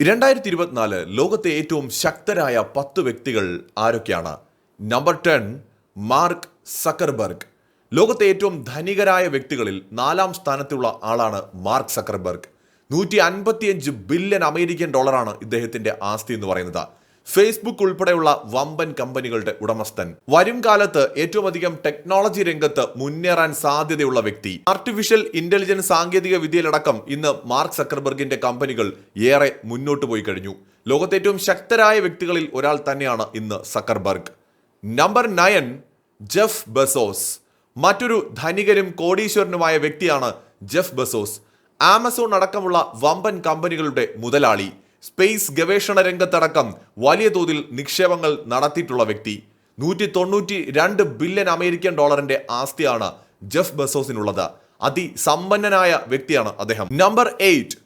രണ്ടായിരത്തി ഇരുപത്തിനാല് ലോകത്തെ ഏറ്റവും ശക്തരായ പത്ത് വ്യക്തികൾ ആരൊക്കെയാണ്? Number ten Mark Zuckerberg. ലോകത്തെ ഏറ്റവും ധനികരായ വ്യക്തികളിൽ നാലാം സ്ഥാനത്തുള്ള ആളാണ് മാർക്ക് സക്കർബർഗ്. നൂറ്റി അൻപത്തിയഞ്ച് ബില്യൺ അമേരിക്കൻ ഡോളറാണ് ഇദ്ദേഹത്തിന്റെ ആസ്തി എന്ന് പറയുന്നത്. ഫേസ്ബുക്ക് ഉൾപ്പെടെയുള്ള വമ്പൻ കമ്പനികളുടെ ഉടമസ്ഥൻ. വരും കാലത്ത് ഏറ്റവും അധികം ടെക്നോളജി രംഗത്ത് മുന്നേറാൻ സാധ്യതയുള്ള വ്യക്തി. ആർട്ടിഫിഷ്യൽ ഇന്റലിജൻസ് സാങ്കേതിക വിദ്യയിലടക്കം ഇന്ന് മാർക്ക് സക്കർബർഗിന്റെ കമ്പനികൾ ഏറെ മുന്നോട്ട് പോയി കഴിഞ്ഞു. ലോകത്തെ ഏറ്റവും ശക്തരായ വ്യക്തികളിൽ ഒരാൾ തന്നെയാണ് ഇന്ന് Zuckerberg. Number nine Jeff Bezos മറ്റൊരു ധനികരും കോടീശ്വരനുമായ വ്യക്തിയാണ് ജെഫ് ബസോസ് ആമസോൺ അടക്കമുള്ള വമ്പൻ കമ്പനികളുടെ മുതലാളി. സ്പേസ് ഗവേഷണ രംഗത്തടക്കം വലിയ തോതിൽ നിക്ഷേപങ്ങൾ നടത്തിയിട്ടുള്ള വ്യക്തി. നൂറ്റി തൊണ്ണൂറ്റി രണ്ട് ബില്യൺ അമേരിക്കൻ ഡോളറിന്റെ ആസ്തിയാണ് ജെഫ് ബസോസിനുള്ളത്. അതിസമ്പന്നനായ വ്യക്തിയാണ് അദ്ദേഹം. നമ്പർ എയ്റ്റ്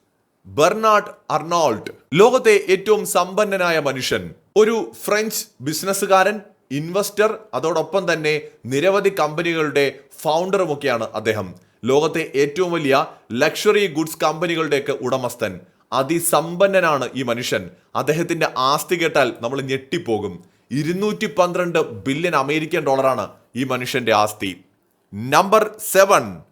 ബെർണാർഡ് അർണോൾട്ട് ലോകത്തെ ഏറ്റവും സമ്പന്നനായ മനുഷ്യൻ. ഒരു ഫ്രഞ്ച് ബിസിനസ്സുകാരൻ ഇൻവെസ്റ്റർ അതോടൊപ്പം തന്നെ നിരവധി കമ്പനികളുടെ ഫൗണ്ടറുമൊക്കെയാണ് അദ്ദേഹം. ലോകത്തെ ഏറ്റവും വലിയ ലക്ഷറി ഗുഡ്സ് കമ്പനികളുടെയൊക്കെ ഉടമസ്ഥൻ. അതിസമ്പന്നനാണ് ഈ മനുഷ്യൻ. അദ്ദേഹത്തിന്റെ ആസ്തി കേട്ടാൽ നമ്മൾ ഞെട്ടിപ്പോകും. ഇരുന്നൂറ്റി പന്ത്രണ്ട് ബില്യൺ അമേരിക്കൻ ഡോളറാണ് ഈ മനുഷ്യന്റെ ആസ്തി. Number seven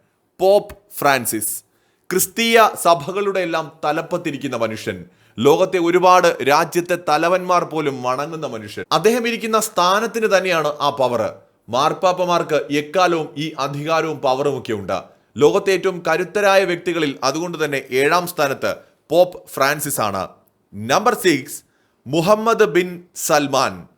Pope Francis. ക്രിസ്തീയ സഭകളുടെ എല്ലാം തലപ്പത്തിരിക്കുന്ന മനുഷ്യൻ. ലോകത്തെ ഒരുപാട് രാജ്യത്തെ തലവന്മാർ പോലും വണങ്ങുന്ന മനുഷ്യൻ. അദ്ദേഹം ഇരിക്കുന്ന സ്ഥാനത്തിന് തന്നെയാണ് ആ പവർ മാർപ്പാപ്പമാർക്ക് എക്കാലവും ഈ അധികാരവും പവറും ഒക്കെ ഉണ്ട്. ലോകത്തെ ഏറ്റവും കരുത്തരായ വ്യക്തികളിൽ അതുകൊണ്ട് തന്നെ ഏഴാം സ്ഥാനത്ത് പോപ്പ് ഫ്രാൻസിസ് ആണ്. Number six Mohammed bin Salman.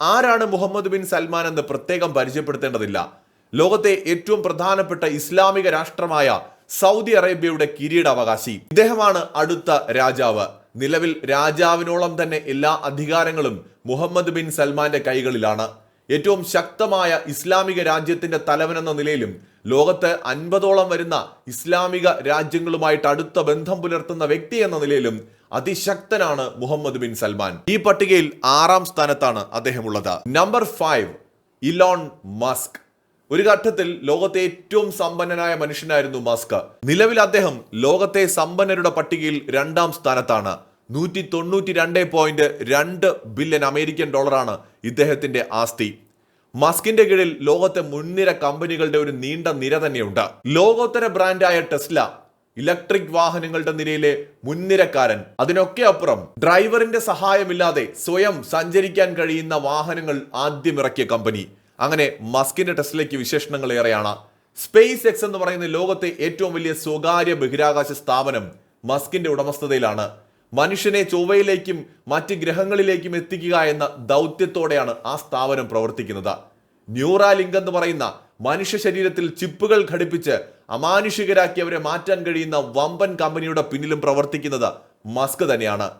ആരാണ് മുഹമ്മദ് ബിൻ സൽമാൻ എന്ന് പ്രത്യേകം പരിചയപ്പെടുത്തേണ്ടതില്ല. ലോകത്തെ ഏറ്റവും പ്രധാനപ്പെട്ട ഇസ്ലാമിക രാഷ്ട്രമായ സൗദി അറേബ്യയുടെ കിരീടാവകാശി. ഇദ്ദേഹമാണ് അടുത്ത രാജാവ്. നിലവിൽ രാജാവിനോളം തന്നെ എല്ലാ അധികാരങ്ങളും മുഹമ്മദ് ബിൻ സൽമാന്റെ കൈകളിലാണ്. ഏറ്റവും ശക്തമായ ഇസ്ലാമിക രാജ്യത്തിന്റെ തലവൻ എന്ന നിലയിലും ലോകത്ത് അൻപതോളം വരുന്ന ഇസ്ലാമിക രാജ്യങ്ങളുമായിട്ട് അടുത്ത ബന്ധം പുലർത്തുന്ന വ്യക്തി എന്ന നിലയിലും അതിശക്തനാണ് മുഹമ്മദ് ബിൻ സൽമാൻ. ഈ പട്ടികയിൽ ആറാം സ്ഥാനത്താണ് അദ്ദേഹം ഉള്ളത് നമ്പർ ഫൈവ് ഇലോൺ മസ്ക് ഒരു ഘട്ടത്തിൽ ലോകത്തെ ഏറ്റവും സമ്പന്നനായ മനുഷ്യനായിരുന്നു മസ്ക് നിലവിൽ അദ്ദേഹം ലോകത്തെ സമ്പന്നരുടെ പട്ടികയിൽ രണ്ടാം സ്ഥാനത്താണ്. നൂറ്റി തൊണ്ണൂറ്റി രണ്ട് പോയിന്റ് രണ്ട് ബില്യൺ അമേരിക്കൻ ഡോളറാണ് ഇദ്ദേഹത്തിന്റെ ആസ്തി. മസ്കിന്റെ കീഴിൽ ലോകത്തെ മുൻനിര കമ്പനികളുടെ ഒരു നീണ്ട നിര തന്നെയുണ്ട്. ലോകോത്തര ബ്രാൻഡായ ടെസ്ല ഇലക്ട്രിക് വാഹനങ്ങളുടെ നിരയിലെ മുൻനിരക്കാരൻ. അതിനൊക്കെ അപ്പുറം ഡ്രൈവറിന്റെ സഹായമില്ലാതെ സ്വയം സഞ്ചരിക്കാൻ കഴിയുന്ന വാഹനങ്ങൾ ആദ്യമിറക്കിയ കമ്പനി. അങ്ങനെ മസ്കിന്റെ ടെസ്ലയ്ക്ക് വിശേഷണങ്ങൾ ഏറെയാണ്. സ്പേസ് എക്സ് എന്ന് പറയുന്ന ലോകത്തെ ഏറ്റവും വലിയ സ്വകാര്യ ബഹിരാകാശ സ്ഥാപനം മസ്കിന്റെ ഉടമസ്ഥതയിലാണ്. മനുഷ്യനെ ചൊവ്വയിലേക്കും മറ്റ് ഗ്രഹങ്ങളിലേക്കും എത്തിക്കുക എന്ന ദൗത്യത്തോടെയാണ് ആ സ്ഥാപനം പ്രവർത്തിക്കുന്നത്. ന്യൂറാലിങ്ക് എന്ന് പറയുന്ന മനുഷ്യ ശരീരത്തിൽ ചിപ്പുകൾ ഘടിപ്പിച്ച് അമാനുഷികരാക്കി അവരെ മാറ്റാൻ കഴിയുന്ന വമ്പൻ കമ്പനിയുടെ പിന്നിലും പ്രവർത്തിക്കുന്നത് മസ്ക് തന്നെയാണ്.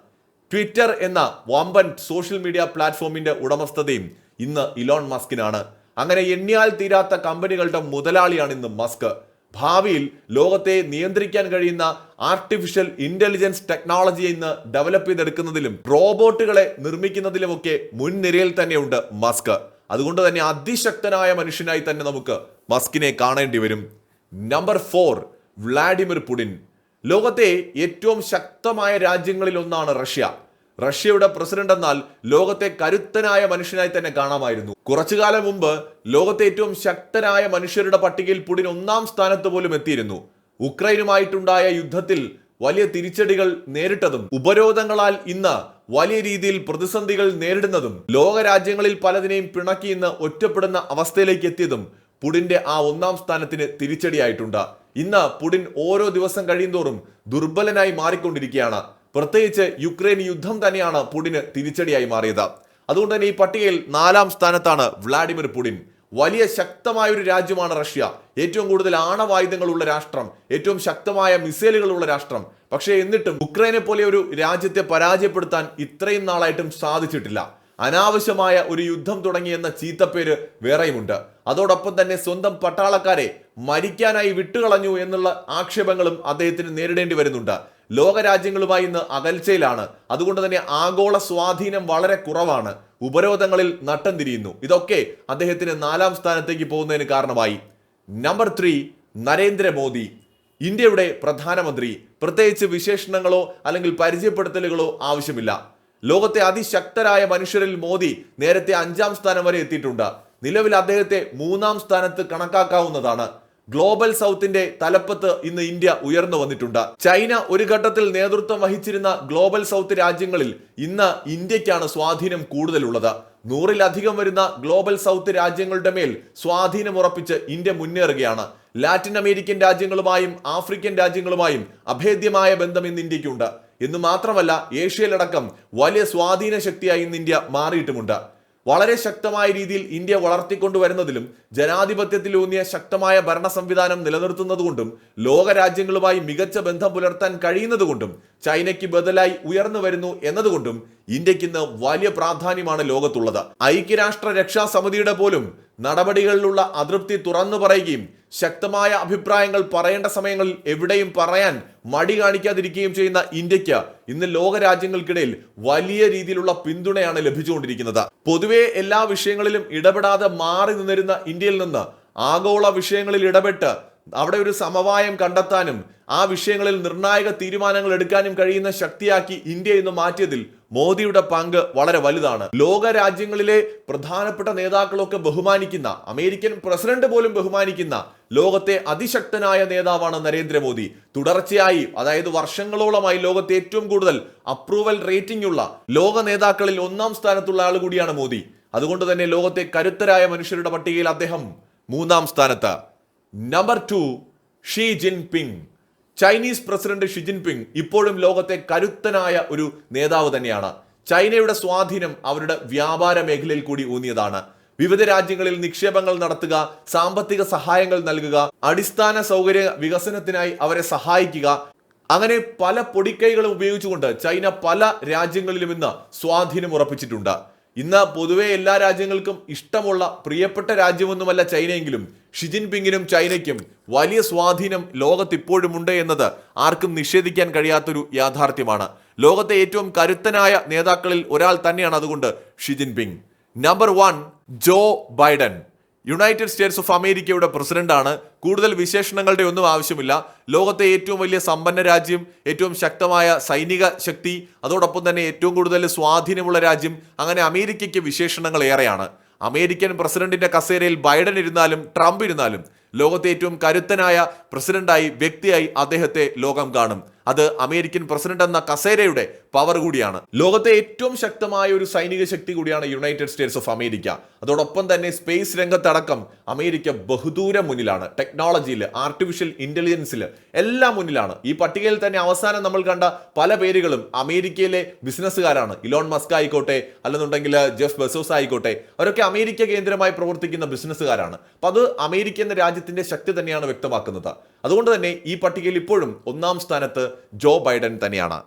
ട്വിറ്റർ എന്ന വമ്പൻ സോഷ്യൽ മീഡിയ പ്ലാറ്റ്ഫോമിന്റെ ഉടമസ്ഥതയും ഇന്ന് ഇലോൺ മസ്കിനാണ്. അങ്ങനെ എണ്ണിയാൽ തീരാത്ത കമ്പനികളുടെ മുതലാളിയാണ് ഇന്ന് മസ്ക്. ഭാവിയിൽ ലോകത്തെ നിയന്ത്രിക്കാൻ കഴിയുന്ന ആർട്ടിഫിഷ്യൽ ഇന്റലിജൻസ് ടെക്നോളജി ഇന്ന് ഡെവലപ്പ് ചെയ്തെടുക്കുന്നതിലും റോബോട്ടുകളെ നിർമ്മിക്കുന്നതിലുമൊക്കെ മുൻനിരയിൽ തന്നെയുണ്ട് മസ്ക്. അതുകൊണ്ട് തന്നെ അതിശക്തനായ മനുഷ്യനായി തന്നെ നമുക്ക് മസ്കിനെ കാണേണ്ടി വരും. Number four Vladimir Putin. ലോകത്തെ ഏറ്റവും ശക്തമായ രാജ്യങ്ങളിൽ ഒന്നാണ് റഷ്യ. റഷ്യയുടെ പ്രസിഡന്റ് എന്നാൽ ലോകത്തെ കരുത്തനായ മനുഷ്യനായി തന്നെ കാണാമായിരുന്നു. കുറച്ചു കാലം മുമ്പ് ലോകത്തെ ഏറ്റവും ശക്തരായ മനുഷ്യരുടെ പട്ടികയിൽ പുടിൻ ഒന്നാം സ്ഥാനത്ത് പോലും എത്തിയിരുന്നു. ഉക്രൈനുമായിട്ടുണ്ടായ യുദ്ധത്തിൽ വലിയ തിരിച്ചടികൾ നേരിട്ടതും ഉപരോധങ്ങളാൽ ഇന്ന് വലിയ രീതിയിൽ പ്രതിസന്ധികൾ നേരിടുന്നതും ലോകരാജ്യങ്ങളിൽ പലതിനെയും പിണക്കി ഇന്ന് ഒറ്റപ്പെടുന്ന അവസ്ഥയിലേക്ക് എത്തിയതും പുടിന്റെ ആ ഒന്നാം സ്ഥാനത്തിന് തിരിച്ചടിയായിട്ടുണ്ട്. ഇന്ന് പുടിൻ ഓരോ ദിവസം കഴിയുന്തോറും ദുർബലനായി മാറിക്കൊണ്ടിരിക്കുകയാണ്. പ്രത്യേകിച്ച് യുക്രൈൻ യുദ്ധം തന്നെയാണ് പുടിന് തിരിച്ചടിയായി മാറിയത്. അതുകൊണ്ട് തന്നെ ഈ പട്ടികയിൽ നാലാം സ്ഥാനത്താണ് വ്ളാഡിമിർ പുടിൻ. വലിയ ശക്തമായ ഒരു രാജ്യമാണ് റഷ്യ. ഏറ്റവും കൂടുതൽ ആണവായുധങ്ങളുള്ള രാഷ്ട്രം ഏറ്റവും ശക്തമായ മിസൈലുകളുള്ള രാഷ്ട്രം. പക്ഷേ എന്നിട്ടും ഉക്രൈനെ പോലെ ഒരു രാജ്യത്തെ പരാജയപ്പെടുത്താൻ ഇത്രയും നാളായിട്ടും സാധിച്ചിട്ടില്ല. അനാവശ്യമായ ഒരു യുദ്ധം തുടങ്ങിയെന്ന ചീത്തപ്പേര് വേറെയുമുണ്ട്. അതോടൊപ്പം തന്നെ സ്വന്തം പട്ടാളക്കാരെ മരിക്കാനായി വിട്ടുകളഞ്ഞു എന്നുള്ള ആക്ഷേപങ്ങളും അദ്ദേഹത്തിന് നേരിടേണ്ടി വരുന്നുണ്ട്. ലോകരാജ്യങ്ങളുമായി ഇന്ന് അകൽച്ചയിലാണ്. അതുകൊണ്ട് തന്നെ ആഗോള സ്വാധീനം വളരെ കുറവാണ്. ഉപരോധങ്ങളിൽ നട്ടം തിരിയുന്നു. ഇതൊക്കെ അദ്ദേഹത്തിന് നാലാം സ്ഥാനത്തേക്ക് പോകുന്നതിന് കാരണമായി. Number three Narendra Modi. ഇന്ത്യയുടെ പ്രധാനമന്ത്രി. പ്രത്യേകിച്ച് വിശേഷണങ്ങളോ അല്ലെങ്കിൽ പരിചയപ്പെടുത്തലുകളോ ആവശ്യമില്ല. ലോകത്തെ അതിശക്തരായ മനുഷ്യരിൽ മോദി നേരത്തെ അഞ്ചാം സ്ഥാനം വരെ എത്തിയിട്ടുണ്ട്. നിലവിൽ അദ്ദേഹത്തെ മൂന്നാം സ്ഥാനത്ത് കണക്കാക്കാവുന്നതാണ്. ഗ്ലോബൽ സൗത്തിന്റെ തലപ്പത്ത് ഇന്ന് ഇന്ത്യ ഉയർന്നു വന്നിട്ടുണ്ട്. ചൈന ഒരു ഘട്ടത്തിൽ നേതൃത്വം വഹിച്ചിരുന്ന ഗ്ലോബൽ സൗത്ത് രാജ്യങ്ങളിൽ ഇന്ന് ഇന്ത്യക്കാണ് സ്വാധീനം കൂടുതലുള്ളത്. നൂറിലധികം വരുന്ന ഗ്ലോബൽ സൗത്ത് രാജ്യങ്ങളുടെ മേൽ സ്വാധീനം ഉറപ്പിച്ച് ഇന്ത്യ മുന്നേറുകയാണ്. ലാറ്റിൻ അമേരിക്കൻ രാജ്യങ്ങളുമായും ആഫ്രിക്കൻ രാജ്യങ്ങളുമായും അഭേദ്യമായ ബന്ധം ഇന്ന് ഇന്ത്യക്കുണ്ട്. എന്ന് മാത്രമല്ല ഏഷ്യയിലടക്കം വലിയ സ്വാധീന ശക്തിയായി ഇന്ന് ഇന്ത്യ മാറിയിട്ടുമുണ്ട്. വളരെ ശക്തമായ രീതിയിൽ ഇന്ത്യ വളർത്തിക്കൊണ്ടുവരുന്നതിലും ജനാധിപത്യത്തിലൂന്നിയ ശക്തമായ ഭരണ സംവിധാനം നിലനിർത്തുന്നതുകൊണ്ടും ലോകരാജ്യങ്ങളുമായി മികച്ച ബന്ധം പുലർത്താൻ കഴിയുന്നതുകൊണ്ടും ചൈനയ്ക്ക് ബദലായി ഉയർന്നു വരുന്നു എന്നതുകൊണ്ടും ഇന്ത്യയ്ക്ക് ഇന്ന് വലിയ പ്രാധാന്യമാണ് ലോകത്തുള്ളത്. ഐക്യരാഷ്ട്ര രക്ഷാ സമിതിയുടെ പോലും നടപടികളിലുള്ള അതൃപ്തി തുറന്നു പറയുകയും ശക്തമായ അഭിപ്രായങ്ങൾ പറയേണ്ട സമയങ്ങളിൽ എവിടെയും പറയാൻ മടി കാണിക്കാതിരിക്കുകയും ചെയ്യുന്ന ഇന്ത്യയ്ക്ക് ഇന്ന് ലോകരാജ്യങ്ങൾക്കിടയിൽ വലിയ രീതിയിലുള്ള പിന്തുണയാണ് ലഭിച്ചുകൊണ്ടിരിക്കുന്നത്. പൊതുവെ എല്ലാ വിഷയങ്ങളിലും ഇടപെടാതെ മാറി നിന്നിരുന്ന ഇന്ത്യയിൽ നിന്ന് ആഗോള വിഷയങ്ങളിൽ ഇടപെട്ട് അവിടെ ഒരു സമവായം കണ്ടെത്താനും ആ വിഷയങ്ങളിൽ നിർണായക തീരുമാനങ്ങൾ എടുക്കാനും കഴിയുന്ന ശക്തിയാക്കി ഇന്ത്യ ഇന്ന് മാറ്റിയതിൽ മോദിയുടെ പങ്ക് വളരെ വലുതാണ്. ലോക രാജ്യങ്ങളിലെ പ്രധാനപ്പെട്ട നേതാക്കളൊക്കെ ബഹുമാനിക്കുന്ന അമേരിക്കൻ പ്രസിഡന്റ് പോലും ബഹുമാനിക്കുന്ന ലോകത്തെ അതിശക്തനായ നേതാവാണ് നരേന്ദ്രമോദി. തുടർച്ചയായി അതായത് വർഷങ്ങളോളമായി ലോകത്തെ ഏറ്റവും കൂടുതൽ അപ്രൂവൽ റേറ്റിംഗ് ഉള്ള ലോക നേതാക്കളിൽ ഒന്നാം സ്ഥാനത്തുള്ള ആൾ കൂടിയാണ് മോദി. അതുകൊണ്ട് തന്നെ ലോകത്തെ കരുത്തരായ മനുഷ്യരുടെ പട്ടികയിൽ അദ്ദേഹം മൂന്നാം സ്ഥാനത്ത്. Number two Xi Jinping Chinese president Xi ഇപ്പോഴും ലോകത്തെ കരുത്തനായ ഒരു നേതാവ് തന്നെയാണ്. ചൈനയുടെ സ്വാധീനം അവരുടെ വ്യാപാര മേഖലയിൽ കൂടി ഊന്നിയതാണ്. വിവിധ രാജ്യങ്ങളിൽ നിക്ഷേപങ്ങൾ നടത്തുക സാമ്പത്തിക സഹായങ്ങൾ നൽകുക അടിസ്ഥാന സൗകര്യ വികസനത്തിനായി അവരെ സഹായിക്കുക. അങ്ങനെ പല പൊടിക്കൈകളും ഉപയോഗിച്ചുകൊണ്ട് ചൈന പല രാജ്യങ്ങളിലും ഇന്ന് സ്വാധീനം ഉറപ്പിച്ചിട്ടുണ്ട്. ഇന്ന് പൊതുവെ എല്ലാ രാജ്യങ്ങൾക്കും ഇഷ്ടമുള്ള പ്രിയപ്പെട്ട രാജ്യമൊന്നുമല്ല ചൈനയെങ്കിലും. ഷിജിൻ പിങ്ങിനും ചൈനയ്ക്കും വലിയ സ്വാധീനം ലോകത്ത് ഇപ്പോഴും ഉണ്ട് എന്നത് ആർക്കും നിഷേധിക്കാൻ കഴിയാത്തൊരു യാഥാർത്ഥ്യമാണ്. ലോകത്തെ ഏറ്റവും കരുത്തനായ നേതാക്കളിൽ ഒരാൾ തന്നെയാണ് അതുകൊണ്ട് Xi Jinping. Number one Joe Biden. United states of അമേരിക്കയുടെ പ്രസിഡന്റാണ്. കൂടുതൽ വിശേഷണങ്ങളുടെ ഒന്നും ആവശ്യമില്ല. ലോകത്തെ ഏറ്റവും വലിയ സമ്പന്ന രാജ്യം ഏറ്റവും ശക്തമായ സൈനിക ശക്തി അതോടൊപ്പം തന്നെ ഏറ്റവും കൂടുതൽ സ്വാധീനമുള്ള രാജ്യം അങ്ങനെ അമേരിക്കയ്ക്ക് വിശേഷണങ്ങൾ ഏറെയാണ്. അമേരിക്കൻ പ്രസിഡന്റിന്റെ കസേരയിൽ ബൈഡൻ ഇരുന്നാലും ട്രംപ് ഇരുന്നാലും ലോകത്തെ ഏറ്റവും കരുത്തനായ പ്രസിഡന്റായി വ്യക്തിയായി അദ്ദേഹത്തെ ലോകം കാണും. അത് അമേരിക്കൻ പ്രസിഡന്റ് എന്ന കസേരയുടെ പവർ കൂടിയാണ്. ലോകത്തെ ഏറ്റവും ശക്തമായ ഒരു സൈനിക ശക്തി കൂടിയാണ് യുണൈറ്റഡ് സ്റ്റേറ്റ്സ് ഓഫ് അമേരിക്ക അതോടൊപ്പം തന്നെ സ്പേസ് രംഗത്തടക്കം അമേരിക്ക ബഹുദൂരം മുന്നിലാണ്. ടെക്നോളജിയിൽ ആർട്ടിഫിഷ്യൽ ഇന്റലിജൻസിൽ എല്ലാം മുന്നിലാണ്. ഈ പട്ടികയിൽ തന്നെ അവസാനം നമ്മൾ കണ്ട പല പേരുകളും അമേരിക്കയിലെ ബിസിനസ്സുകാരാണ് ഇലോൺ മസ്ക് ആയിക്കോട്ടെ അല്ലെന്നുണ്ടെങ്കിൽ ജെഫ് ബെസോസ് ആയിക്കോട്ടെ അവരൊക്കെ അമേരിക്ക കേന്ദ്രമായി പ്രവർത്തിക്കുന്ന ബിസിനസ്സുകാരാണ് അപ്പൊ അത് അമേരിക്ക എന്ന രാജ്യത്തിന്റെ ശക്തി തന്നെയാണ് വ്യക്തമാക്കുന്നത്. അതുകൊണ്ട് തന്നെ ഈ പട്ടികയിൽ ഇപ്പോഴും ഒന്നാം സ്ഥാനത്ത് ജോ ബൈഡൻ തന്നെയാണ്.